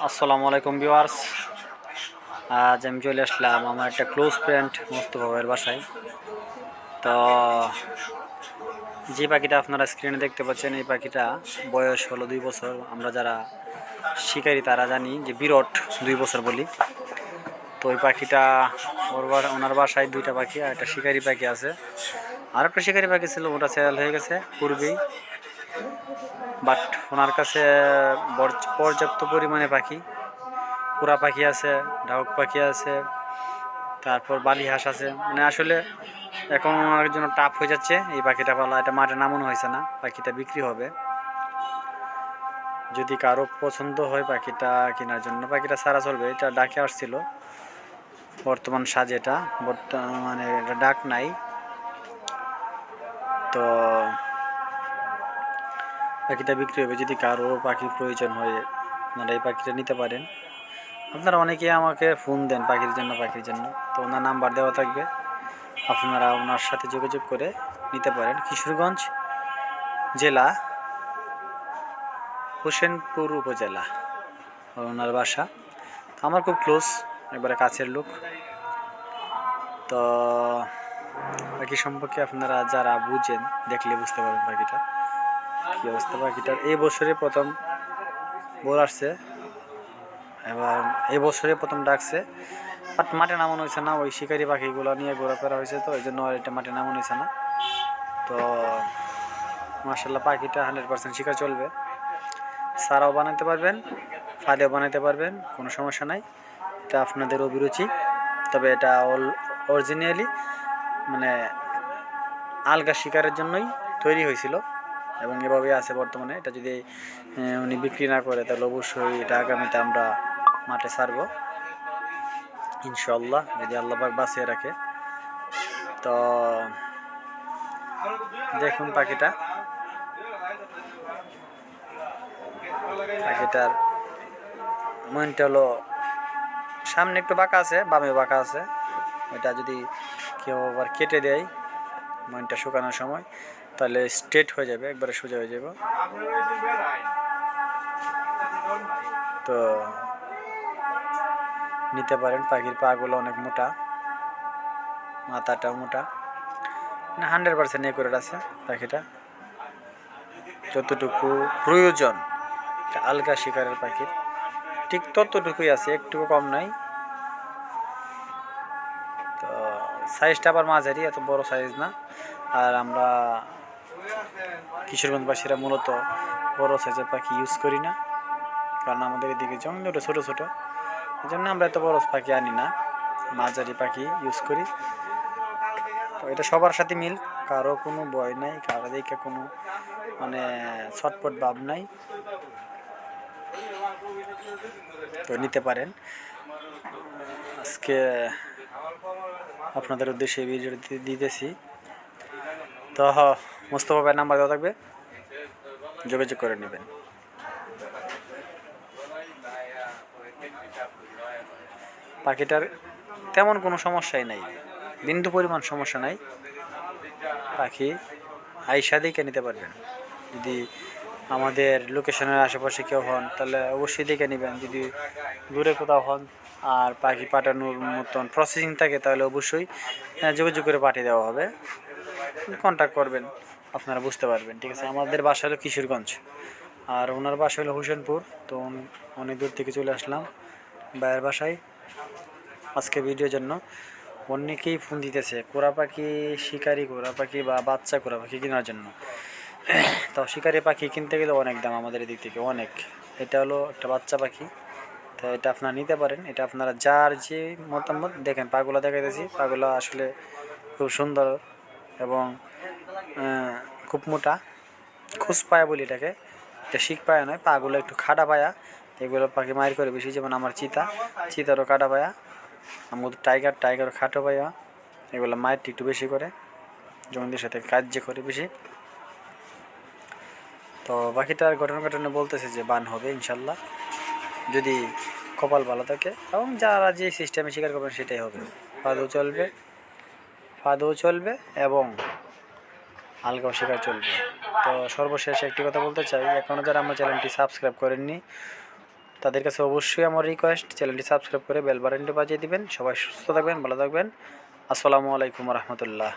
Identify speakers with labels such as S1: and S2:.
S1: আসসালামু আলাইকুম ভিউয়ার্স। আজ আমি চলে আসলাম আমার একটা ক্লোজ ফ্রেন্ড মোস্তফা বাসায়। তো যে পাখিটা আপনারা স্ক্রিনে দেখতে পাচ্ছেন, এই পাখিটা বয়স হলো দুই বছর। আমরা যারা শিকারি, তারা জানি যে বিরট দুই বছর বলি। তো ওই পাখিটা, ওর ওনার বাসায় দুইটা পাখি আর একটা শিকারি পাখি আছে। আর একটা শিকারি পাখি ছিল, ওটা সেল হয়ে গেছে, পূর্বেই। বাট ওনার কাছে পর্যাপ্ত পরিমাণে পাখি। পুরা পাখি আছে ঢাউক পাখি আছে, তারপর বালি হাঁস আছে। মানে আসলে এখন ওনার জন্য টাফ হয়ে যাচ্ছে এই পাখিটা পালা। এটা মাঠে নামানো হয়েছে না, পাখিটা বিক্রি হবে। যদি কারও পছন্দ হয় পাখিটা কেনার জন্য, পাখিটা সারা চলবে। এটা ডাকে আসছিল। বর্তমান সাজে এটা। বর্তমানে এটা ডাক নাই। তো পাখিটা বিক্রি হবে যদি কারও পাখির প্রয়োজন হয়, আপনারা এই পাখিটা নিতে পারেন। আপনারা অনেকেই আমাকে ফোন দেন পাখির জন্য পাখির জন্য। তো ওনার নাম্বার দেওয়া থাকবে। আপনারা ওনার সাথে যোগাযোগ করে নিতে পারেন। কিশোরগঞ্জ জেলা, হোসেনপুর উপজেলা ওনার বাসা। আমার খুব ক্লোজ একবারে কাছের লোক। তো পাখি সম্পর্কে আপনারা যারা বুঝেন, দেখলে বুঝতে পারবেন পাখিটা। কি অবস্থা পাখিটার এই বছরে প্রথম বোর আসছে। এবার এই বছরে প্রথম ডাকছে। বাট মাঠে নামানো হয়েছে না, ওই শিকারি পাখিগুলো নিয়ে ঘোরাফেরা হয়েছে তো, এই জন্য আর এটা মাঠে নামানো হয়েছে না। তো মার্শাল্লাহ পাখিটা হান্ড্রেড পার্সেন্ট শিকার চলবে। সারাও বানাতে পারবেন, ফাঁদেও বানাতে পারবেন, কোনো সমস্যা নাই। এটা আপনাদের অভিরুচি, তবে এটা অল অরিজিনালি মানে আলগা শিকারের জন্যই তৈরি হয়েছিল। এবং এভাবে আছে বর্তমানে। এটা যদি উনি বিক্রি না করে, তাহলে অবশ্যই এটা আগামীতে আমরা মাঠে ছাড়ব। ইনশাল্লাহ যদি আল্লাপাক বাঁচিয়ে রাখে। তো, দেখুন পাখিটা। পাখিটার মনটা হলো, সামনে একটু বাঁকা আছে বামে বাঁকা আছে। এটা যদি কেউ আবার কেটে দেয়, মনটা শুকানোর সময়। তাহলে স্ট্রেট হয়ে যাবে, একবারে সোজা হয়ে যাব। তো নিতে পারেন, পাখির পাগুলো অনেক মোটা, মাথাটাও মোটা। মানে হান্ড্রেড পার্সেন্ট একুরেট আছে পাখিটা। যতটুকু প্রয়োজন আলগা শিকারের পাখির ঠিক ততটুকুই আছে, একটুকু কম নাই। তো সাইজটা আবার মাঝারি, এত বড় সাইজ না। আর আমরা কিশোরগঞ্জবাসীরা মূলত বড় সাইজের পাখি ইউজ করি না, কারণ আমাদের এদিকে জঙ্গলে ছোটো ছোটো। এই জন্য আমরা এত বড় পাখি আনি না, মাঝারি পাখি ইউজ করি। তো এটা সবার সাথে মিল, কারও কোনো ভয় নাই, কারও দিকে কোনো মানে ছটপট ভাব নাই। তো নিতে পারেন। আজকে আপনাদের উদ্দেশ্যে ভিডিও দিতেছি। তো মোস্তফা ভাইয়ের নাম্বার দেওয়া থাকবে। যোগাযোগ করে নেবেন। পাখিটার তেমন কোনো সমস্যাই নাই। বিন্দু পরিমাণ সমস্যা নাই। পাখি আইসা দেখে নিতে পারবেন। যদি আমাদের লোকেশনের আশেপাশে কেউ হন, তাহলে অবশ্যই দেখে নেবেন। যদি দূরে কোথাও হন আর পাখি পাঠানোর মতন প্রসেসিং থাকে, তাহলে অবশ্যই যোগাযোগ করে পাঠিয়ে দেওয়া হবে। কন্ট্যাক্ট করবেন, আপনারা বুঝতে পারবেন, ঠিক আছে? আমাদের বাসা হলো কিশোরগঞ্জ, আর ওনার বাসা হলো হোসেনপুর, তো অনেক দূর থেকে চলে আসলাম ভাইয়ের বাসায় আজকে ভিডিওর জন্য। অনেকেই ফোন দিতেছে? কোরা পাখি শিকারি, কোরা পাখি বা বাচ্চা কোরা পাখি কেনার জন্য। তো শিকারি পাখি কিনতে গেলে অনেক দাম আমাদের এদিক থেকে, অনেক। এটা হলো একটা বাচ্চা পাখি, তো এটা আপনারা নিতে পারেন। এটা আপনারা যার যে মতামত, দেখেন পাগুলা দেখাইতেছি, পাগুলা আসলে খুব সুন্দর এবং খুব মোটা। খুশ পায়া বলি এটাকে। এটা শিখ পায়া নয়, পাগুলো একটু খাটা পায়া। এগুলো পাখি মায়ের করে বেশি, যেমন আমার চিতা। চিতারও কাটা পায়া। আমাদের টাইগার টাইগার খাটো পায়া। এগুলো মায়ের একটু বেশি করে। জমিদের সাথে কাজ যে করে বেশি। তো বাকিটার ঘটনা ঘটনা বলতেছে যে বান হবে, ইনশাল্লাহ। যদি কপাল ভালো থাকে, এবং যারা যে সিস্টেমে শিকার করবেন সেটাই হবে। ফাদও চলবে। ফাদও চলবে এবং আলগাও শিকার চলবে। তো সর্বশেষ একটি কথা বলতে চাই এখনও যারা আমার চ্যানেলটি সাবস্ক্রাইব করেননি, তাদের কাছে অবশ্যই আমার রিকোয়েস্ট চ্যানেলটি সাবস্ক্রাইব করে বেল বাজিয়ে দিবেন। সবাই সুস্থ থাকবেন, ভালো থাকবেন। আসসালামু আলাইকুম রহমতুল্লাহ।